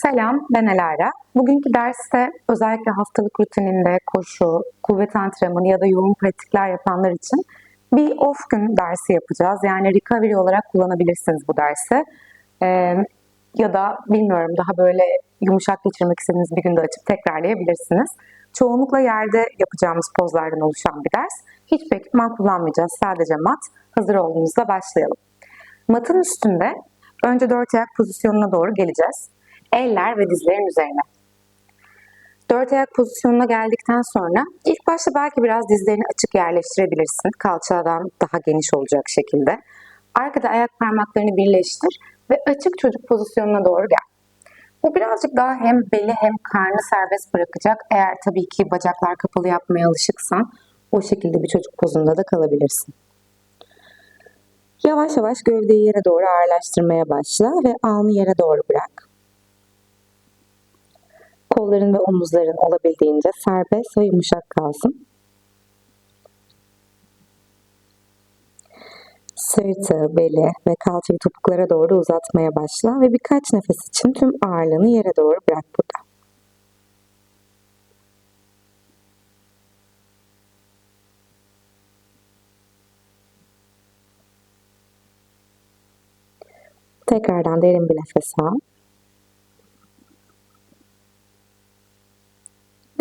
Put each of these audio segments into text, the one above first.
Selam, ben Elara. Bugünkü derste özellikle haftalık rutininde koşu, kuvvet antrenmanı ya da yoğun pratikler yapanlar için bir off gün dersi yapacağız. Yani recovery olarak kullanabilirsiniz bu dersi. Ee, ya da bilmiyorum daha böyle yumuşak geçirmek istediğiniz bir günde açıp tekrarlayabilirsiniz. Çoğunlukla yerde yapacağımız pozlardan oluşan bir ders. Hiçbir ekipman kullanmayacağız. Sadece mat. Hazır olduğunuzda başlayalım. Matın üstünde önce dört ayak pozisyonuna doğru geleceğiz. Eller ve dizlerin üzerine. Dört ayak pozisyonuna geldikten sonra ilk başta belki biraz dizlerini açık yerleştirebilirsin. Kalçadan daha geniş olacak şekilde. Arkada ayak parmaklarını birleştir ve açık çocuk pozisyonuna doğru gel. Bu birazcık daha hem beli hem karnı serbest bırakacak. Eğer tabii ki bacaklar kapalı yapmaya alışıksan o şekilde bir çocuk pozunda da kalabilirsin. Yavaş yavaş gövdeyi yere doğru ağırlaştırmaya başla ve alnı yere doğru bırak. Kolların ve omuzların olabildiğince serbest ve yumuşak kalsın. Sırtı, beli ve kalçayı topuklara doğru uzatmaya başla ve birkaç nefes için tüm ağırlığını yere doğru bırak burada. Tekrardan derin bir nefes al.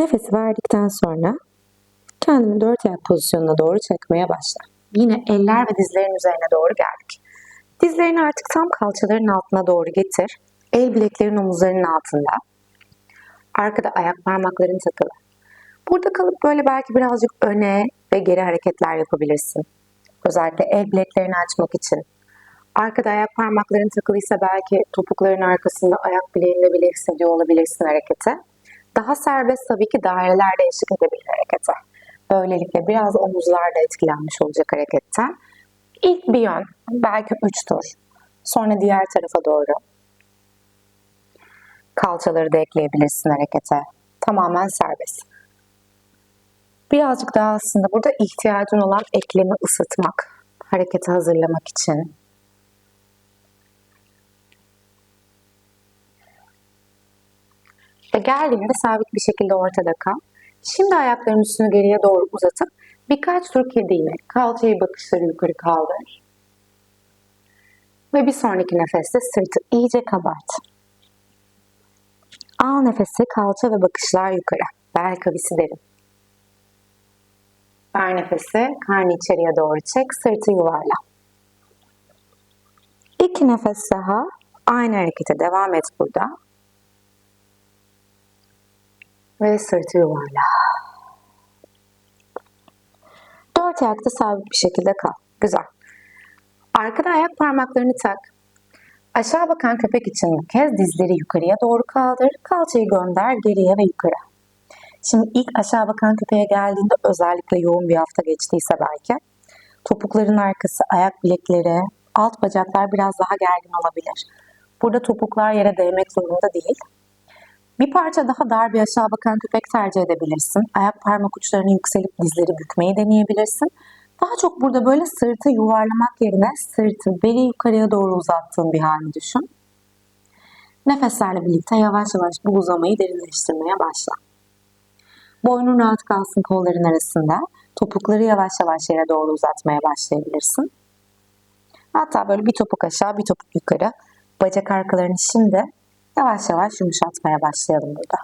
Nefesi verdikten sonra kendini dört ayak pozisyonuna doğru çekmeye başla. Yine eller ve dizlerin üzerine doğru geldik. Dizlerini artık tam kalçaların altına doğru getir. El bileklerin omuzlarının altında. Arkada ayak parmakların takılı. Burada kalıp böyle belki birazcık öne ve geri hareketler yapabilirsin. Özellikle el bileklerini açmak için. Arkada ayak parmakların takılıysa belki topukların arkasında ayak bileğinde bile hissediyor olabilirsin hareketi. Daha serbest tabii ki dairelerde eşlik edebilir harekete. Böylelikle biraz omuzlar da etkilenmiş olacak hareketten. İlk bir yön, belki üç tur. Sonra diğer tarafa doğru. Kalçaları da ekleyebilirsin harekete. Tamamen serbest. Birazcık daha aslında burada ihtiyacın olan eklemi ısıtmak. Hareketi hazırlamak için. Ve geldiğinde sabit bir şekilde ortada kal. Şimdi ayakların üstünü geriye doğru uzatıp birkaç tur kediyle kalçayı bakışları yukarı kaldır. Ve bir sonraki nefeste sırtı iyice kabart. Al nefesi kalça ve bakışlar yukarı. Bel kavisi derin. Ver nefesi karnı içeriye doğru çek, sırtı yuvarla. İki nefes daha. Aynı harekete devam et burada ve sırtı yuvarla. Dört ayakta sabit bir şekilde kal. Güzel. Arkada ayak parmaklarını tak. Aşağı bakan köpek için bu kez dizleri yukarıya doğru kaldır. Kalçayı gönder geriye ve yukarı. Şimdi ilk aşağı bakan köpeğe geldiğinde özellikle yoğun bir hafta geçtiyse belki topukların arkası, ayak bilekleri, alt bacaklar biraz daha gergin olabilir. Burada topuklar yere değmek zorunda değil. Bir parça daha dar bir aşağı bakan köpek tercih edebilirsin. Ayak parmak uçlarını yükselip dizleri bükmeyi deneyebilirsin. Daha çok burada böyle sırtı yuvarlamak yerine sırtı beli yukarıya doğru uzattığın bir halini düşün. Nefeslerle birlikte yavaş yavaş bu uzamayı derinleştirmeye başla. Boynun rahat kalsın kolların arasında. Topukları yavaş yavaş yere doğru uzatmaya başlayabilirsin. Hatta böyle bir topuk aşağı bir topuk yukarı. Bacak arkalarını şimdi Yavaş yavaş yumuşatmaya başlayalım burada.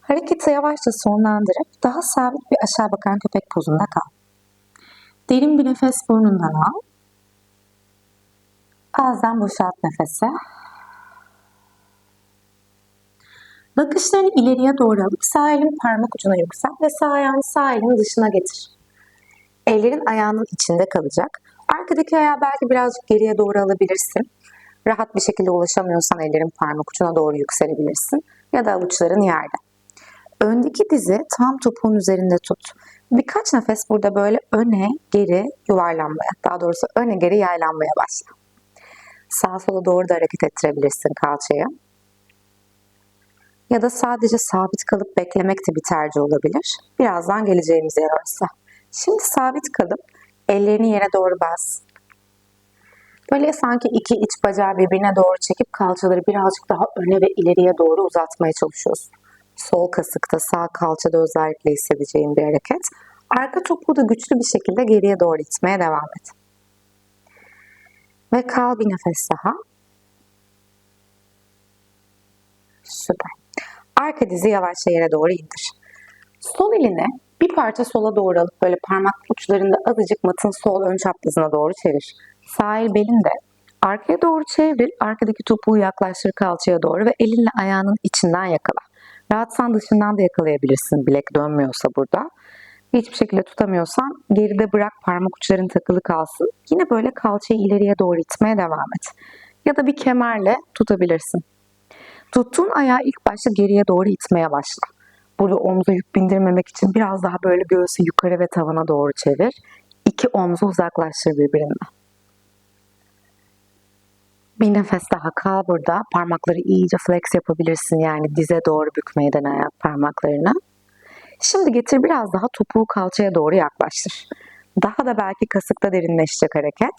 Hareketi yavaşça sonlandırıp daha sabit bir aşağı bakan köpek pozunda kal. Derin bir nefes burnundan al. Ağızdan boşalt nefesi. Bakışlarını ileriye doğru alıp sağ elin parmak ucuna yükselt ve sağ ayağını sağ elin dışına getir. Ellerin ayağının içinde kalacak. Arkadaki ayağı belki birazcık geriye doğru alabilirsin. Rahat bir şekilde ulaşamıyorsan ellerin parmak ucuna doğru yükselebilirsin. Ya da avuçların yerde. Öndeki dizi tam topuğun üzerinde tut. Birkaç nefes burada böyle öne geri yuvarlanmaya, daha doğrusu öne geri yaylanmaya başla. Sağa sola doğru da hareket ettirebilirsin kalçayı. Ya da sadece sabit kalıp beklemek de bir tercih olabilir. Birazdan geleceğimiz yer orası. Şimdi sabit kalıp ellerini yere doğru bas. Böyle sanki iki iç bacağı birbirine doğru çekip kalçaları birazcık daha öne ve ileriye doğru uzatmaya çalışıyorsun. Sol kasıkta, sağ kalçada özellikle hissedeceğin bir hareket. Arka topuğu da güçlü bir şekilde geriye doğru itmeye devam et. Ve kal bir nefes daha. Süper. Arka dizi yavaşça yere doğru indir. Sol elini bir parça sola doğru alıp böyle parmak uçlarında azıcık matın sol ön çaprazına doğru çevir. Sağ el belinde arkaya doğru çevril, arkadaki topuğu yaklaştır kalçaya doğru ve elinle ayağının içinden yakala. Rahatsan dışından da yakalayabilirsin bilek dönmüyorsa burada. Hiçbir şekilde tutamıyorsan geride bırak parmak uçların takılı kalsın. Yine böyle kalçayı ileriye doğru itmeye devam et. Ya da bir kemerle tutabilirsin. Tuttuğun ayağı ilk başta geriye doğru itmeye başla. Burada omza yük bindirmemek için biraz daha böyle göğsü yukarı ve tavana doğru çevir. İki omzu uzaklaştır birbirinden. Bir nefes daha kal burada. Parmakları iyice flex yapabilirsin yani dize doğru bükmeyi dene ayak parmaklarını. Şimdi getir biraz daha topuğu kalçaya doğru yaklaştır. Daha da belki kasıkta derinleşecek hareket.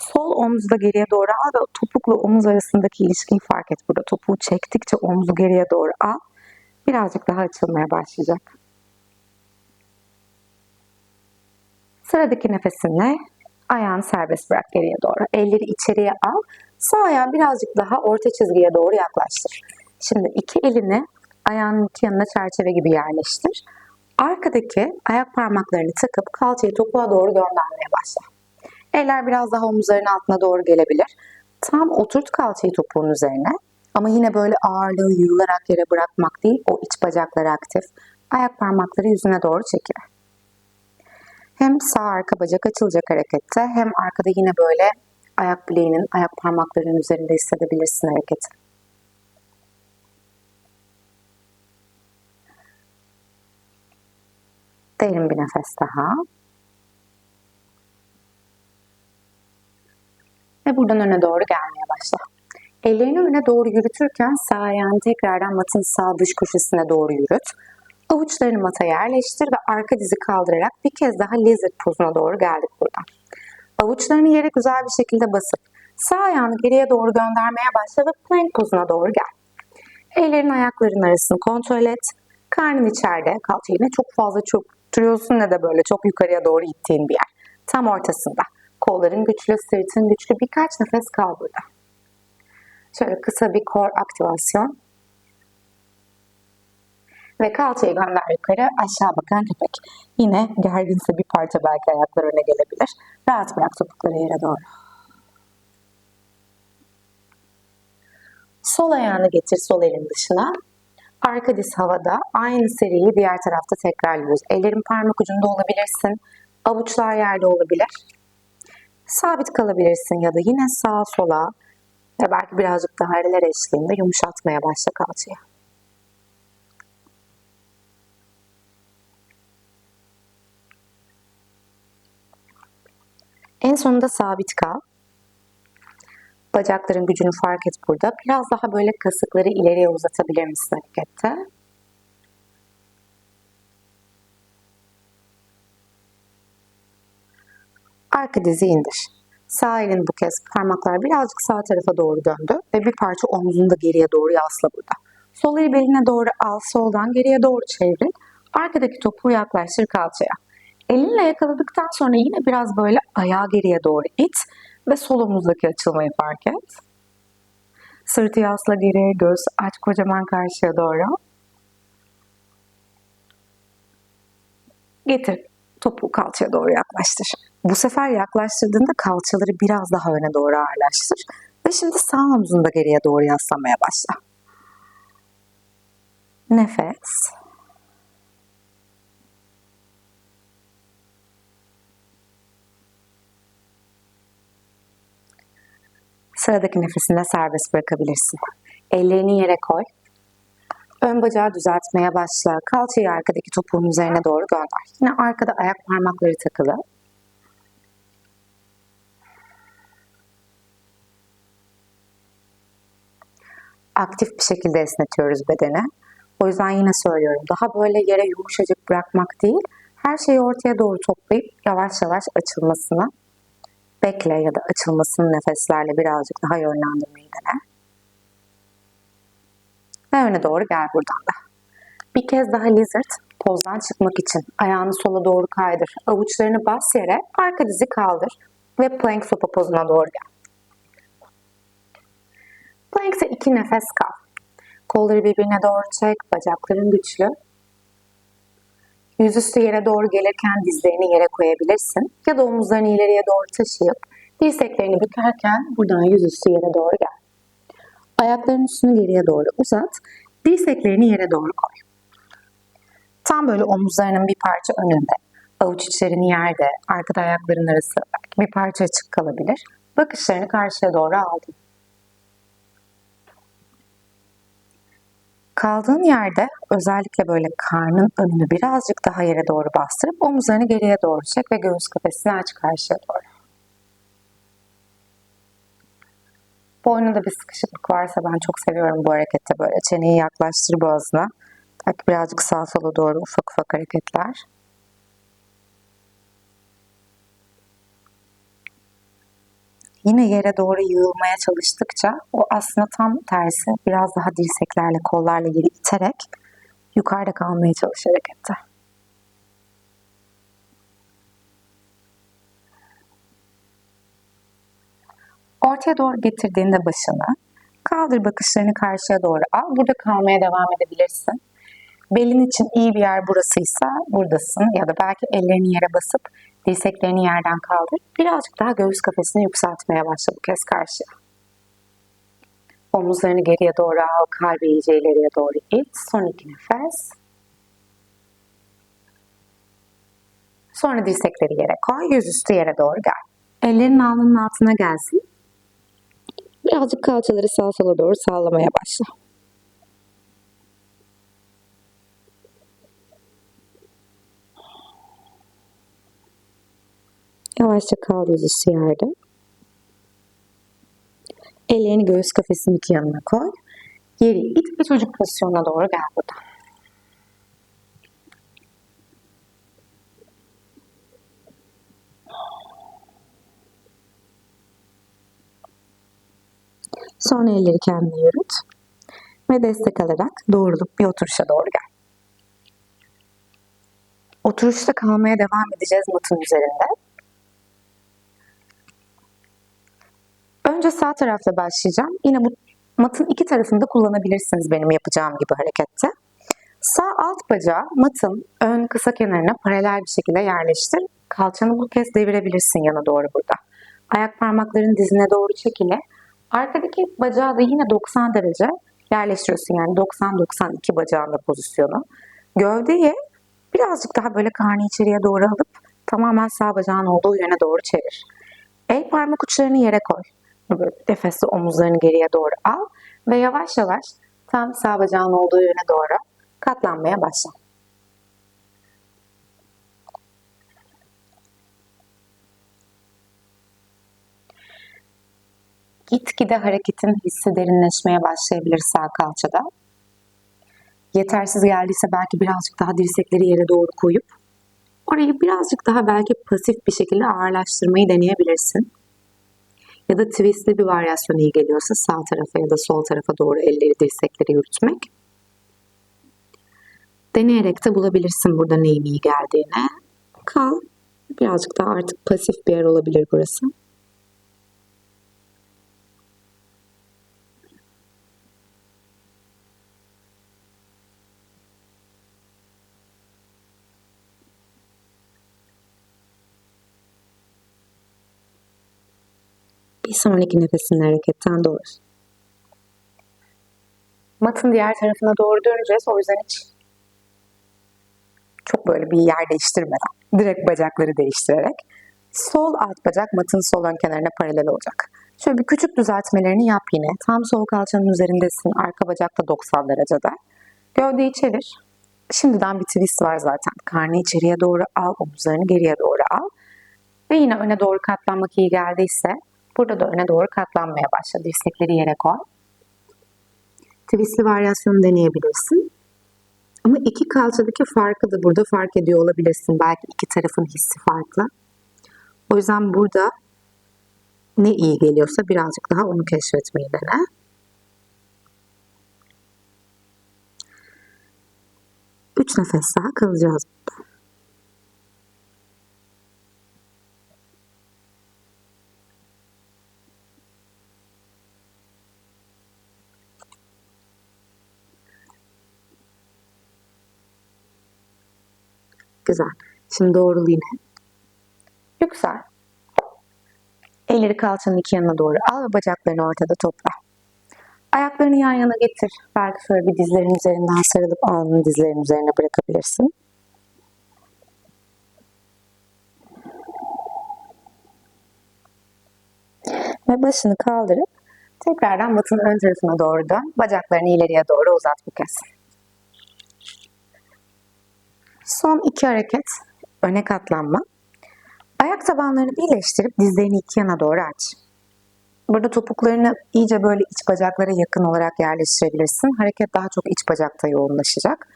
Sol omzu da geriye doğru al ve topukla omuz arasındaki ilişkiyi fark et burada. Topuğu çektikçe omuzu geriye doğru al. Birazcık daha açılmaya başlayacak. Sıradaki nefesinle ayağını serbest bırak geriye doğru. Elleri içeriye al. Sağ ayağını birazcık daha orta çizgiye doğru yaklaştır. Şimdi iki elini ayağının iki yanına çerçeve gibi yerleştir. Arkadaki ayak parmaklarını takıp kalçayı topuğa doğru göndermeye başla. Eller biraz daha omuzların altına doğru gelebilir. Tam oturt kalçayı topuğun üzerine. Ama yine böyle ağırlığı yığılarak yere bırakmak değil, o iç bacakları aktif. Ayak parmakları yüzüne doğru çekil. Hem sağ arka bacak açılacak harekette hem arkada yine böyle ayak bileğinin, ayak parmaklarının üzerinde hissedebilirsin hareketi. Derin bir nefes daha. Ve buradan öne doğru gelmeye başla. Ellerini öne doğru yürütürken sağ ayağını tekrardan matın sağ dış köşesine doğru yürüt. Avuçlarını mata yerleştir ve arka dizi kaldırarak bir kez daha lizard pozuna doğru geldik buradan. Avuçlarını yere güzel bir şekilde basıp sağ ayağını geriye doğru göndermeye başla ve plank pozuna doğru gel. Ellerin ayakların arasını kontrol et. Karnın içeride, kalça yine çok fazla çöktürüyorsun ne de böyle çok yukarıya doğru ittiğin bir yer. Tam ortasında. Kolların güçlü, sırtın güçlü. Birkaç nefes kal burada. Şöyle kısa bir core aktivasyon. Ve kalçayı gönder yukarı, aşağı bakan köpek. Yine gerginse bir parça belki ayaklar öne gelebilir. Rahat bırak topukları yere doğru. Sol ayağını getir sol elin dışına. Arka diz havada. Aynı seriyi diğer tarafta tekrarlıyoruz. Ellerin parmak ucunda olabilirsin. Avuçlar yerde olabilir. Sabit kalabilirsin ya da yine sağa sola ve belki birazcık daha eller eşliğinde yumuşatmaya başla kalçayı. En sonunda sabit kal. Bacakların gücünü fark et burada. Biraz daha böyle kasıkları ileriye uzatabilir misin harekette? Arka dizi indir. Sağ elin bu kez parmaklar birazcık sağ tarafa doğru döndü ve bir parça omzunu da geriye doğru yasla burada. Sol eli beline doğru al, soldan geriye doğru çevir. Arkadaki topuğu yaklaştır kalçaya. Elinle yakaladıktan sonra yine biraz böyle ayağı geriye doğru it ve sol omuzdaki açılmayı fark et. Sırtı yasla geri, göğüs aç kocaman karşıya doğru. Getir topuğu kalçaya doğru yaklaştır. Bu sefer yaklaştırdığında kalçaları biraz daha öne doğru ağırlaştır. Ve şimdi sağ omzunu da geriye doğru yaslamaya başla. Nefes. Sıradaki nefesinde serbest bırakabilirsin. Ellerini yere koy. Ön bacağı düzeltmeye başla. Kalçayı arkadaki topuğun üzerine doğru gönder. Yine arkada ayak parmakları takılı. Aktif bir şekilde esnetiyoruz bedeni. O yüzden yine söylüyorum. Daha böyle yere yumuşacık bırakmak değil, her şeyi ortaya doğru toplayıp yavaş yavaş açılmasını bekle ya da açılmasını nefeslerle birazcık daha yönlendirmeyi dene. Ve öne doğru gel buradan da. Bir kez daha lizard pozdan çıkmak için ayağını sola doğru kaydır. Avuçlarını bas yere, arka dizi kaldır ve plank sopa pozuna doğru gel. Plank'te iki nefes kal. Kolları birbirine doğru çek, bacakların güçlü. Yüzüstü yere doğru gelirken dizlerini yere koyabilirsin. Ya da omuzlarını ileriye doğru taşıyıp dirseklerini bükerken buradan yüzüstü yere doğru gel. Ayaklarının üstünü geriye doğru uzat. Dirseklerini yere doğru koy. Tam böyle omuzlarının bir parça önünde. Avuç içlerini yerde, arkada ayakların arası bir parça açık kalabilir. Bakışlarını karşıya doğru aldın. Kaldığın yerde özellikle böyle karnın önünü birazcık daha yere doğru bastırıp omuzlarını geriye doğru çek ve göğüs kafesini aç karşıya doğru. Boynunda bir sıkışıklık varsa ben çok seviyorum bu harekette böyle. Çeneyi yaklaştır boğazına. Belki birazcık sağa sola doğru ufak ufak hareketler. Yine yere doğru yığılmaya çalıştıkça o aslında tam tersi biraz daha dirseklerle kollarla geri iterek yukarıda kalmaya çalış harekette. Ortaya doğru getirdiğinde başını kaldır bakışlarını karşıya doğru al. Burada kalmaya devam edebilirsin. Belin için iyi bir yer burasıysa buradasın ya da belki ellerini yere basıp dirseklerini yerden kaldır. Birazcık daha göğüs kafesini yükseltmeye başla bu kez karşıya. Omuzlarını geriye doğru al, kalbi iyice ileriye doğru it. Son iki nefes. Sonra dirsekleri yere koy, yüzüstü yere doğru gel. Ellerin alnının altına gelsin. Birazcık kalçaları sağa sola doğru sallamaya başla. Yavaşça kal yüzüstü yerde. Ellerini göğüs kafesinin iki yanına koy. Geri it ve çocuk pozisyonuna doğru gel burada. Sonra elleri kendine yürüt. Ve destek alarak doğrulup bir oturuşa doğru gel. Oturuşta kalmaya devam edeceğiz matın üzerinde. Önce sağ tarafla başlayacağım. Yine bu matın iki tarafını da kullanabilirsiniz benim yapacağım gibi harekette. Sağ alt bacağı matın ön kısa kenarına paralel bir şekilde yerleştir. Kalçanı bu kez devirebilirsin yana doğru burada. Ayak parmakların dizine doğru çekile. Arkadaki bacağı da yine 90 derece yerleştiriyorsun. Yani 90-92 bacağında pozisyonu. Gövdeyi birazcık daha böyle karnı içeriye doğru alıp tamamen sağ bacağın olduğu yöne doğru çevir. El parmak uçlarını yere koy. Böyle nefesle omuzlarını geriye doğru al ve yavaş yavaş tam sağ bacağın olduğu yöne doğru katlanmaya başla. Gitgide hareketin hissi derinleşmeye başlayabilir sağ kalçada. Yetersiz geldiyse belki birazcık daha dirsekleri yere doğru koyup orayı birazcık daha belki pasif bir şekilde ağırlaştırmayı deneyebilirsin. Ya da twistli bir varyasyon iyi geliyorsa sağ tarafa ya da sol tarafa doğru elleri dirsekleri yürütmek. Deneyerek de bulabilirsin burada neyin iyi geldiğine. Kal. Birazcık daha artık pasif bir yer olabilir burası. Bir sonraki nefesinde hareketten doğru. Matın diğer tarafına doğru döneceğiz. O yüzden hiç çok böyle bir yer değiştirmeden, direkt bacakları değiştirerek sol alt bacak matın sol ön kenarına paralel olacak. Şöyle bir küçük düzeltmelerini yap yine. Tam sol kalçanın üzerindesin. Arka bacak da 90 derecede. Gövdeyi çevir. Şimdiden bir twist var zaten. Karnı içeriye doğru al, omuzlarını geriye doğru al. Ve yine öne doğru katlanmak iyi geldiyse Burada da öne doğru katlanmaya başla. Dirsekleri yere koy. Twistli varyasyonu deneyebilirsin. Ama iki kalçadaki farkı da burada fark ediyor olabilirsin. Belki iki tarafın hissi farklı. O yüzden burada ne iyi geliyorsa birazcık daha onu keşfetmeyi dene. Üç nefes daha kalacağız Güzel. Şimdi doğrul yine. Yüksel. Elleri kalçanın iki yanına doğru al ve bacaklarını ortada topla. Ayaklarını yan yana getir. Belki şöyle bir dizlerin üzerinden sarılıp alnını dizlerin üzerine bırakabilirsin. Ve başını kaldırıp tekrardan batının ön tarafına doğru dön. Bacaklarını ileriye doğru uzat bu kez. Son iki hareket. Öne katlanma. Ayak tabanlarını birleştirip dizlerini iki yana doğru aç. Burada topuklarını iyice böyle iç bacaklara yakın olarak yerleştirebilirsin. Hareket daha çok iç bacakta yoğunlaşacak.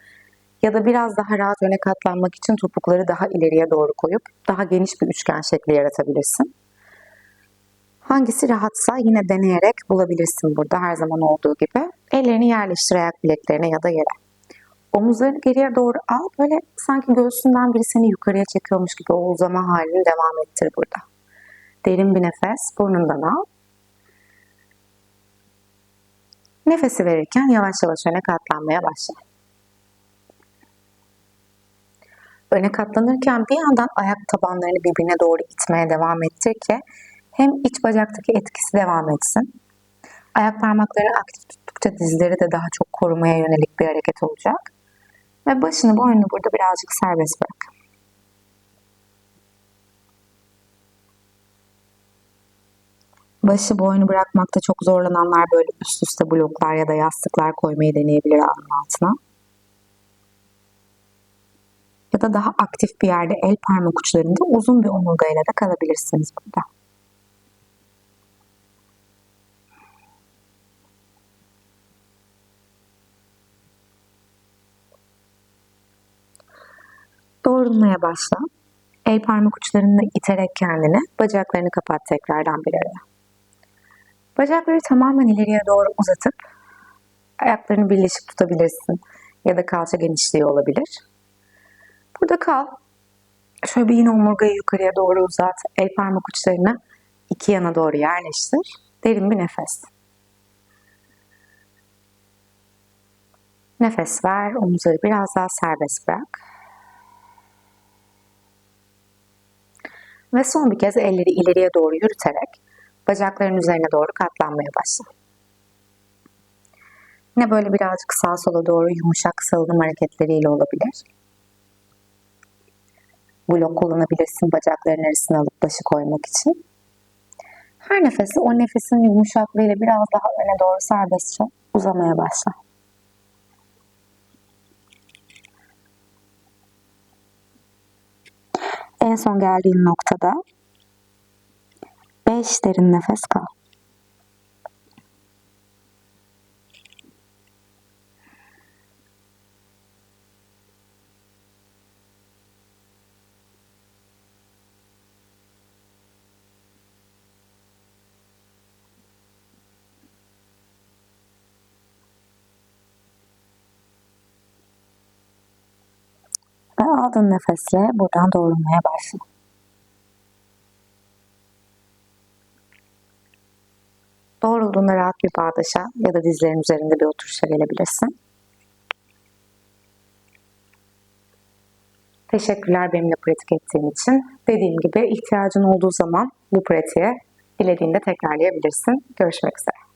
Ya da biraz daha rahat öne katlanmak için topukları daha ileriye doğru koyup daha geniş bir üçgen şekli yaratabilirsin. Hangisi rahatsa yine deneyerek bulabilirsin burada her zaman olduğu gibi. Ellerini yerleştir ayak bileklerine ya da yere. Omuzlarını geriye doğru al. Böyle sanki göğsünden biri seni yukarıya çekiyormuş gibi o uzama halini devam ettir burada. Derin bir nefes burnundan al. Nefesi verirken yavaş yavaş öne katlanmaya başla. Öne katlanırken bir yandan ayak tabanlarını birbirine doğru itmeye devam ettir ki hem iç bacaktaki etkisi devam etsin. Ayak parmaklarını aktif tuttukça dizleri de daha çok korumaya yönelik bir hareket olacak. Ve başını boynunu burada birazcık serbest bırak. Başı boynu bırakmakta çok zorlananlar böyle üst üste bloklar ya da yastıklar koymayı deneyebilir alnın altına. Ya da daha aktif bir yerde el parmak uçlarında uzun bir omurgayla da kalabilirsiniz burada. Doğrulmaya başla. El parmak uçlarını iterek kendini, bacaklarını kapat tekrardan bir araya. Bacakları tamamen ileriye doğru uzatıp ayaklarını birleşik tutabilirsin ya da kalça genişliği olabilir. Burada kal. Şöyle bir yine omurgayı yukarıya doğru uzat. El parmak uçlarını iki yana doğru yerleştir. Derin bir nefes. Nefes ver, omuzları biraz daha serbest bırak. Ve son bir kez elleri ileriye doğru yürüterek bacakların üzerine doğru katlanmaya başla. Yine böyle birazcık sağa sola doğru yumuşak salınım hareketleriyle olabilir. Blok kullanabilirsin bacakların arasına alıp başı koymak için. Her nefesi o nefesin yumuşaklığıyla biraz daha öne doğru serbestçe uzamaya başla. En son geldiğin noktada 5 derin nefes kal. Ve aldığın nefesle buradan doğrulmaya başla. Doğrulduğunda rahat bir bağdaşa ya da dizlerin üzerinde bir oturuşa gelebilirsin. Teşekkürler benimle pratik ettiğin için. Dediğim gibi ihtiyacın olduğu zaman bu pratiğe dilediğinde tekrarlayabilirsin. Görüşmek üzere.